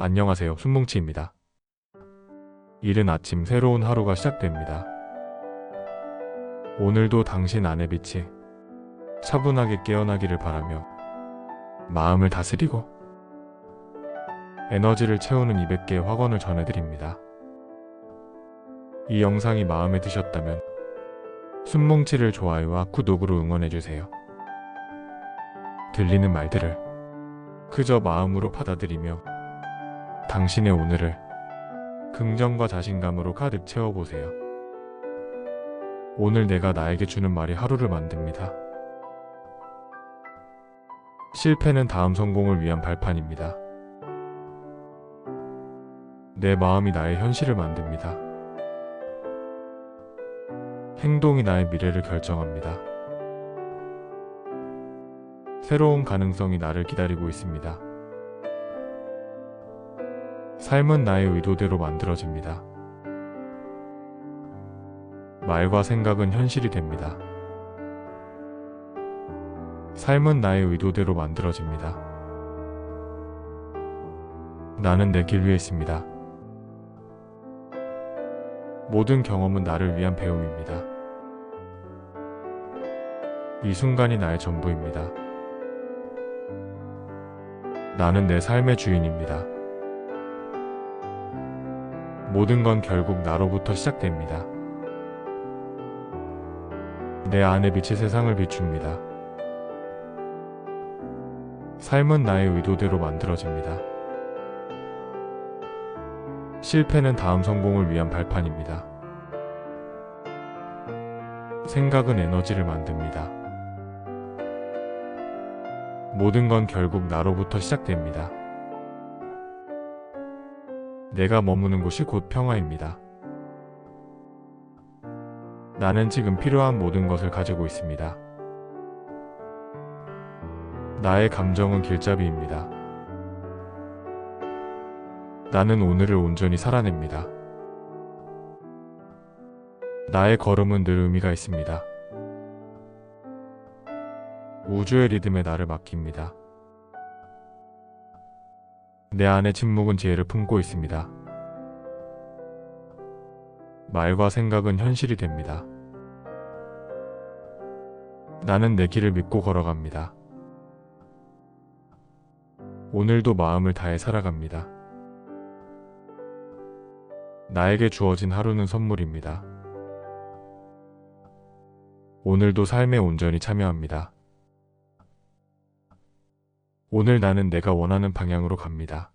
안녕하세요. 순뭉치입니다. 이른 아침 새로운 하루가 시작됩니다. 오늘도 당신 안의 빛이 차분하게 깨어나기를 바라며 마음을 다스리고 에너지를 채우는 200개의 확언을 전해드립니다. 이 영상이 마음에 드셨다면 순뭉치를 좋아요와 구독으로 응원해주세요. 들리는 말들을 그저 마음으로 받아들이며 당신의 오늘을 긍정과 자신감으로 가득 채워보세요. 오늘 내가 나에게 주는 말이 하루를 만듭니다. 실패는 다음 성공을 위한 발판입니다. 내 마음이 나의 현실을 만듭니다. 행동이 나의 미래를 결정합니다. 새로운 가능성이 나를 기다리고 있습니다. 삶은 나의 의도대로 만들어집니다. 말과 생각은 현실이 됩니다. 삶은 나의 의도대로 만들어집니다. 나는 내 길 위에 있습니다. 모든 경험은 나를 위한 배움입니다. 이 순간이 나의 전부입니다. 나는 내 삶의 주인입니다. 모든 건 결국 나로부터 시작됩니다. 내 안의 빛이 세상을 비춥니다. 삶은 나의 의도대로 만들어집니다. 실패는 다음 성공을 위한 발판입니다. 생각은 에너지를 만듭니다. 모든 건 결국 나로부터 시작됩니다. 내가 머무는 곳이 곧 평화입니다. 나는 지금 필요한 모든 것을 가지고 있습니다. 나의 감정은 길잡이입니다. 나는 오늘을 온전히 살아냅니다. 나의 걸음은 늘 의미가 있습니다. 우주의 리듬에 나를 맡깁니다. 내 안의 침묵은 지혜를 품고 있습니다. 말과 생각은 현실이 됩니다. 나는 내 길을 믿고 걸어갑니다. 오늘도 마음을 다해 살아갑니다. 나에게 주어진 하루는 선물입니다. 오늘도 삶에 온전히 참여합니다. 오늘 나는 내가 원하는 방향으로 갑니다.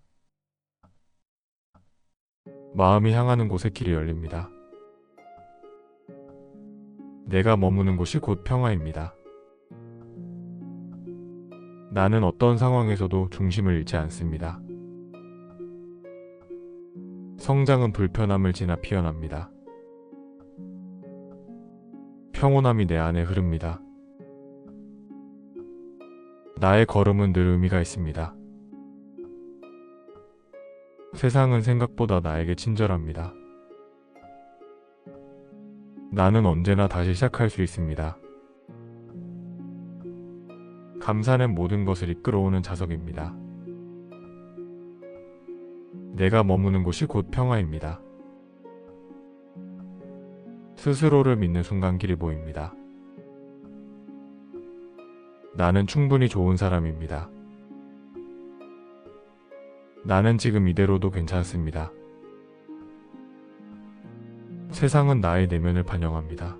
마음이 향하는 곳에 길이 열립니다. 내가 머무는 곳이 곧 평화입니다. 나는 어떤 상황에서도 중심을 잃지 않습니다. 성장은 불편함을 지나 피어납니다. 평온함이 내 안에 흐릅니다. 나의 걸음은 늘 의미가 있습니다. 세상은 생각보다 나에게 친절합니다. 나는 언제나 다시 시작할 수 있습니다. 감사는 모든 것을 이끌어오는 자석입니다. 내가 머무는 곳이 곧 평화입니다. 스스로를 믿는 순간 길이 보입니다. 나는 충분히 좋은 사람입니다. 나는 지금 이대로도 괜찮습니다. 세상은 나의 내면을 반영합니다.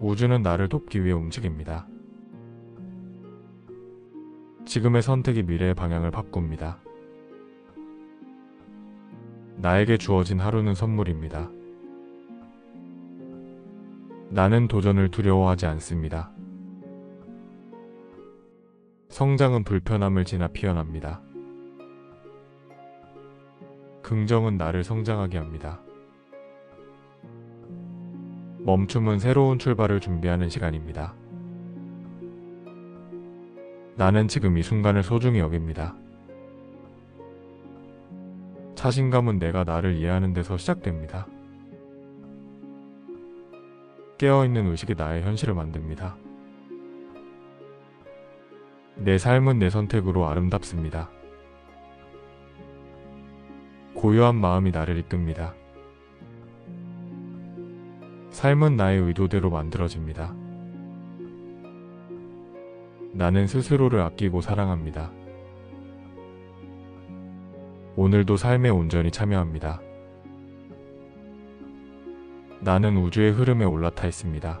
우주는 나를 돕기 위해 움직입니다. 지금의 선택이 미래의 방향을 바꿉니다. 나에게 주어진 하루는 선물입니다. 나는 도전을 두려워하지 않습니다. 성장은 불편함을 지나 피어납니다. 긍정은 나를 성장하게 합니다. 멈춤은 새로운 출발을 준비하는 시간입니다. 나는 지금 이 순간을 소중히 여깁니다. 자신감은 내가 나를 이해하는 데서 시작됩니다. 깨어있는 의식이 나의 현실을 만듭니다. 내 삶은 내 선택으로 아름답습니다. 고요한 마음이 나를 이끕니다. 삶은 나의 의도대로 만들어집니다. 나는 스스로를 아끼고 사랑합니다. 오늘도 삶에 온전히 참여합니다. 나는 우주의 흐름에 올라타 있습니다.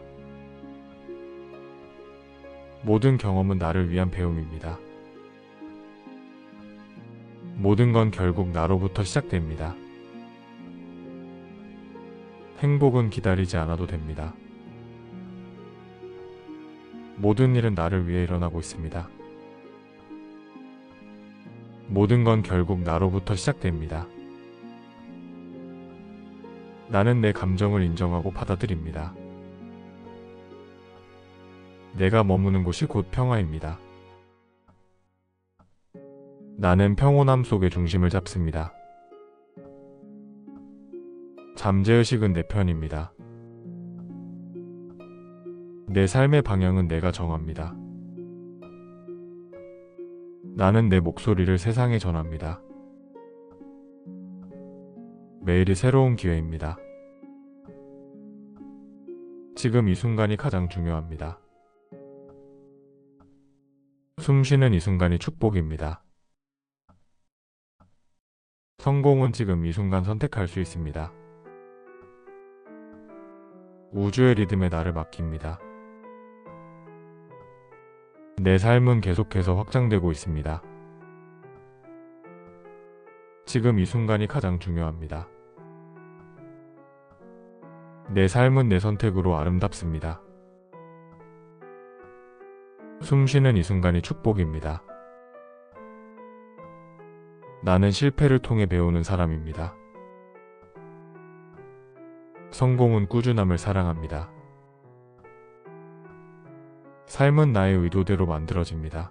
모든 경험은 나를 위한 배움입니다. 모든 건 결국 나로부터 시작됩니다. 행복은 기다리지 않아도 됩니다. 모든 일은 나를 위해 일어나고 있습니다. 모든 건 결국 나로부터 시작됩니다. 나는 내 감정을 인정하고 받아들입니다. 내가 머무는 곳이 곧 평화입니다. 나는 평온함 속의 중심을 잡습니다. 잠재의식은 내 편입니다. 내 삶의 방향은 내가 정합니다. 나는 내 목소리를 세상에 전합니다. 매일이 새로운 기회입니다. 지금 이 순간이 가장 중요합니다. 숨 쉬는 이 순간이 축복입니다. 성공은 지금 이 순간 선택할 수 있습니다. 우주의 리듬에 나를 맡깁니다. 내 삶은 계속해서 확장되고 있습니다. 지금 이 순간이 가장 중요합니다. 내 삶은 내 선택으로 아름답습니다. 숨 쉬는 이 순간이 축복입니다. 나는 실패를 통해 배우는 사람입니다. 성공은 꾸준함을 사랑합니다. 삶은 나의 의도대로 만들어집니다.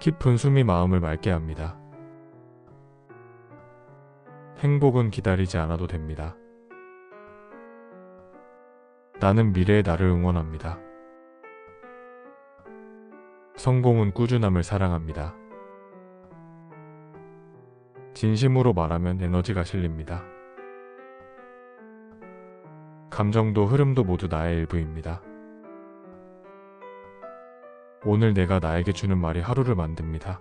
깊은 숨이 마음을 맑게 합니다. 행복은 기다리지 않아도 됩니다. 나는 미래의 나를 응원합니다. 성공은 꾸준함을 사랑합니다. 진심으로 말하면 에너지가 실립니다. 감정도 흐름도 모두 나의 일부입니다. 오늘 내가 나에게 주는 말이 하루를 만듭니다.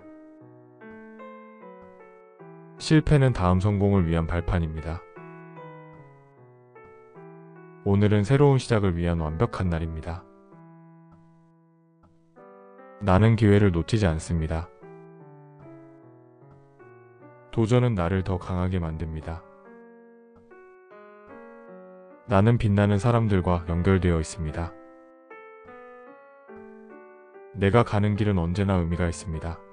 실패는 다음 성공을 위한 발판입니다. 오늘은 새로운 시작을 위한 완벽한 날입니다. 나는 기회를 놓치지 않습니다. 도전은 나를 더 강하게 만듭니다. 나는 빛나는 사람들과 연결되어 있습니다. 내가 가는 길은 언제나 의미가 있습니다.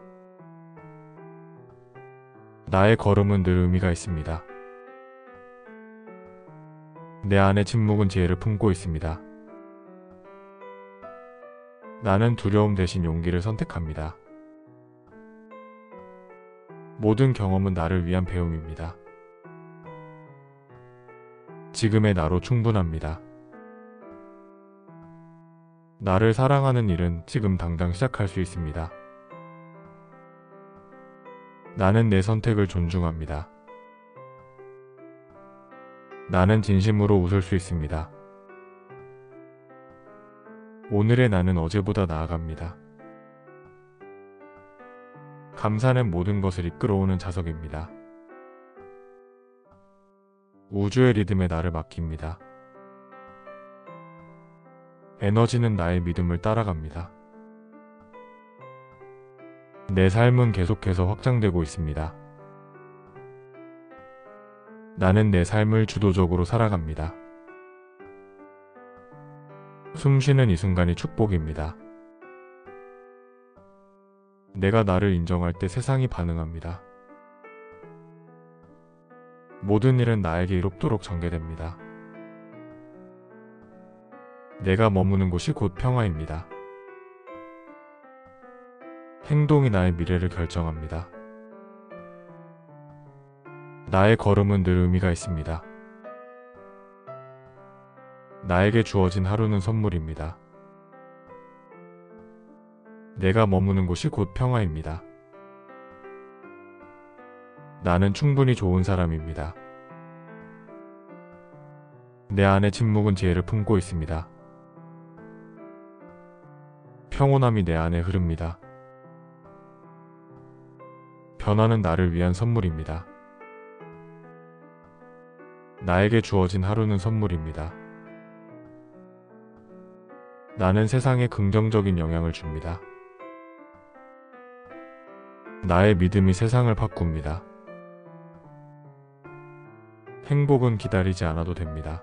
나의 걸음은 늘 의미가 있습니다. 내 안의 침묵은 지혜를 품고 있습니다. 나는 두려움 대신 용기를 선택합니다. 모든 경험은 나를 위한 배움입니다. 지금의 나로 충분합니다. 나를 사랑하는 일은 지금 당장 시작할 수 있습니다. 나는 내 선택을 존중합니다. 나는 진심으로 웃을 수 있습니다. 오늘의 나는 어제보다 나아갑니다. 감사는 모든 것을 이끌어오는 자석입니다. 우주의 리듬에 나를 맡깁니다. 에너지는 나의 믿음을 따라갑니다. 내 삶은 계속해서 확장되고 있습니다. 나는 내 삶을 주도적으로 살아갑니다. 숨 쉬는 이 순간이 축복입니다. 내가 나를 인정할 때 세상이 반응합니다. 모든 일은 나에게 이롭도록 전개됩니다. 내가 머무는 곳이 곧 평화입니다. 행동이 나의 미래를 결정합니다. 나의 걸음은 늘 의미가 있습니다. 나에게 주어진 하루는 선물입니다. 내가 머무는 곳이 곧 평화입니다. 나는 충분히 좋은 사람입니다. 내 안에 침묵은 지혜를 품고 있습니다. 평온함이 내 안에 흐릅니다. 변화는 나를 위한 선물입니다. 나에게 주어진 하루는 선물입니다. 나는 세상에 긍정적인 영향을 줍니다. 나의 믿음이 세상을 바꿉니다. 행복은 기다리지 않아도 됩니다.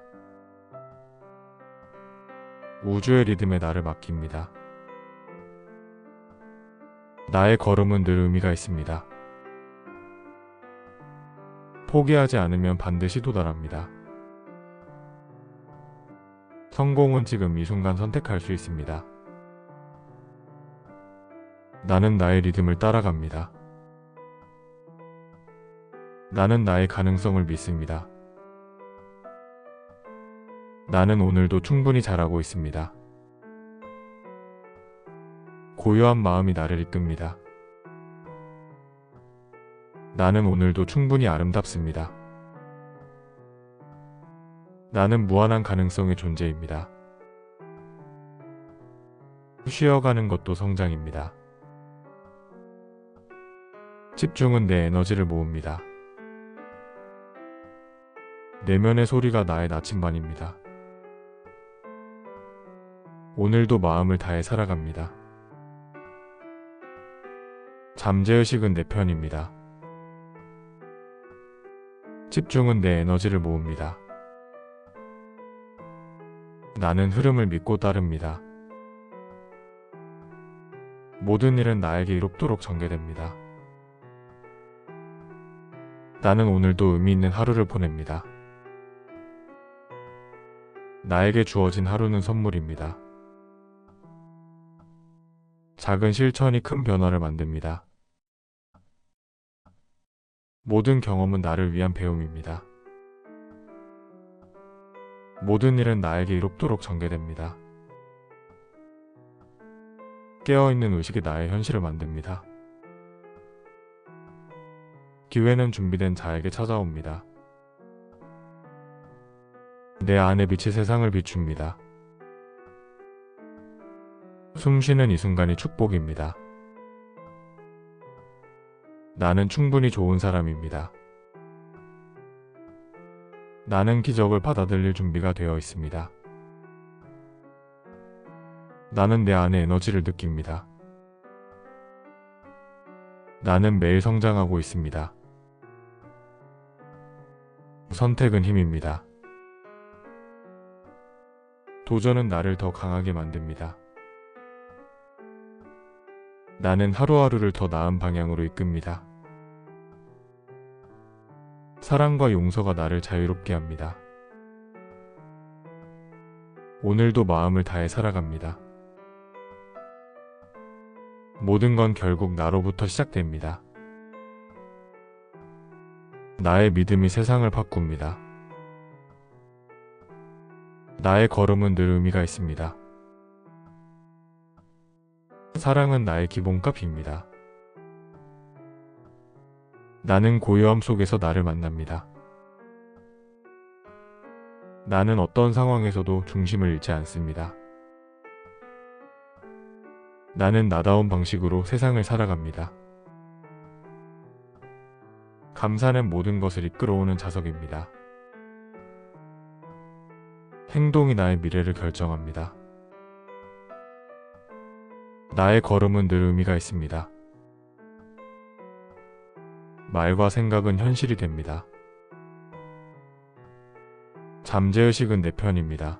우주의 리듬에 나를 맡깁니다. 나의 걸음은 늘 의미가 있습니다. 포기하지 않으면 반드시 도달합니다. 성공은 지금 이 순간 선택할 수 있습니다. 나는 나의 리듬을 따라갑니다. 나는 나의 가능성을 믿습니다. 나는 오늘도 충분히 잘하고 있습니다. 고요한 마음이 나를 이끕니다. 나는 오늘도 충분히 아름답습니다. 나는 무한한 가능성의 존재입니다. 쉬어가는 것도 성장입니다. 집중은 내 에너지를 모읍니다. 내면의 소리가 나의 나침반입니다. 오늘도 마음을 다해 살아갑니다. 잠재의식은 내 편입니다. 집중은 내 에너지를 모읍니다. 나는 흐름을 믿고 따릅니다. 모든 일은 나에게 이롭도록 전개됩니다. 나는 오늘도 의미 있는 하루를 보냅니다. 나에게 주어진 하루는 선물입니다. 작은 실천이 큰 변화를 만듭니다. 모든 경험은 나를 위한 배움입니다. 모든 일은 나에게 이롭도록 전개됩니다. 깨어있는 의식이 나의 현실을 만듭니다. 기회는 준비된 자에게 찾아옵니다. 내 안의 빛이 세상을 비춥니다. 숨 쉬는 이 순간이 축복입니다. 나는 충분히 좋은 사람입니다. 나는 기적을 받아들일 준비가 되어 있습니다. 나는 내 안의 에너지를 느낍니다. 나는 매일 성장하고 있습니다. 선택은 힘입니다. 도전은 나를 더 강하게 만듭니다. 나는 하루하루를 더 나은 방향으로 이끕니다. 사랑과 용서가 나를 자유롭게 합니다. 오늘도 마음을 다해 살아갑니다. 모든 건 결국 나로부터 시작됩니다. 나의 믿음이 세상을 바꿉니다. 나의 걸음은 늘 의미가 있습니다. 사랑은 나의 기본값입니다. 나는 고요함 속에서 나를 만납니다. 나는 어떤 상황에서도 중심을 잃지 않습니다. 나는 나다운 방식으로 세상을 살아갑니다. 감사는 모든 것을 이끌어오는 자석입니다. 행동이 나의 미래를 결정합니다. 나의 걸음은 늘 의미가 있습니다. 말과 생각은 현실이 됩니다. 잠재의식은 내 편입니다.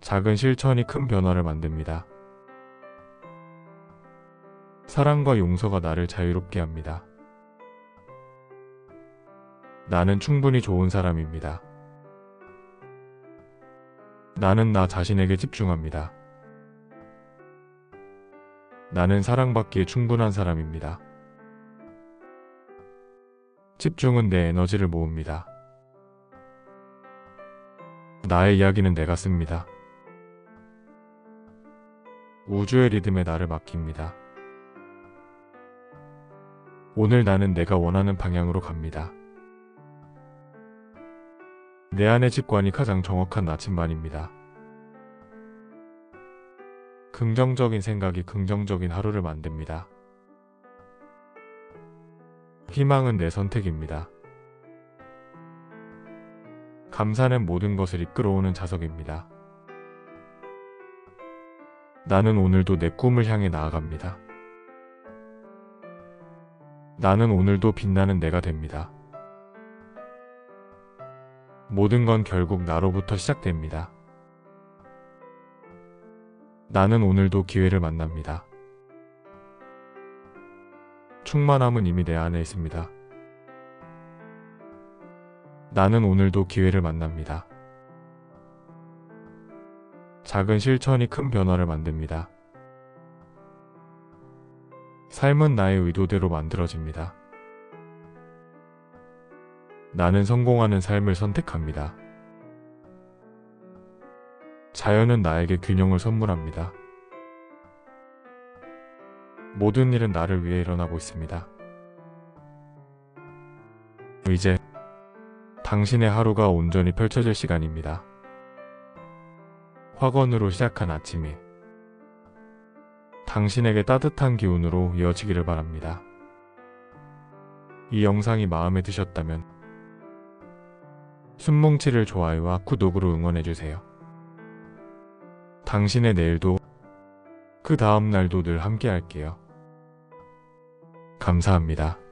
작은 실천이 큰 변화를 만듭니다. 사랑과 용서가 나를 자유롭게 합니다. 나는 충분히 좋은 사람입니다. 나는 나 자신에게 집중합니다. 나는 사랑받기에 충분한 사람입니다. 집중은 내 에너지를 모읍니다. 나의 이야기는 내가 씁니다. 우주의 리듬에 나를 맡깁니다. 오늘 나는 내가 원하는 방향으로 갑니다. 내 안의 직관이 가장 정확한 나침반입니다. 긍정적인 생각이 긍정적인 하루를 만듭니다. 희망은 내 선택입니다. 감사는 모든 것을 이끌어오는 자석입니다. 나는 오늘도 내 꿈을 향해 나아갑니다. 나는 오늘도 빛나는 내가 됩니다. 모든 건 결국 나로부터 시작됩니다. 나는 오늘도 기회를 만납니다. 충만함은 이미 내 안에 있습니다. 나는 오늘도 기회를 만납니다. 작은 실천이 큰 변화를 만듭니다. 삶은 나의 의도대로 만들어집니다. 나는 성공하는 삶을 선택합니다. 자연은 나에게 균형을 선물합니다. 모든 일은 나를 위해 일어나고 있습니다. 이제 당신의 하루가 온전히 펼쳐질 시간입니다. 확언으로 시작한 아침이 당신에게 따뜻한 기운으로 이어지기를 바랍니다. 이 영상이 마음에 드셨다면 순몽치를 좋아요와 구독으로 응원해주세요. 당신의 내일도 그 다음 날도 늘 함께 할게요. 감사합니다.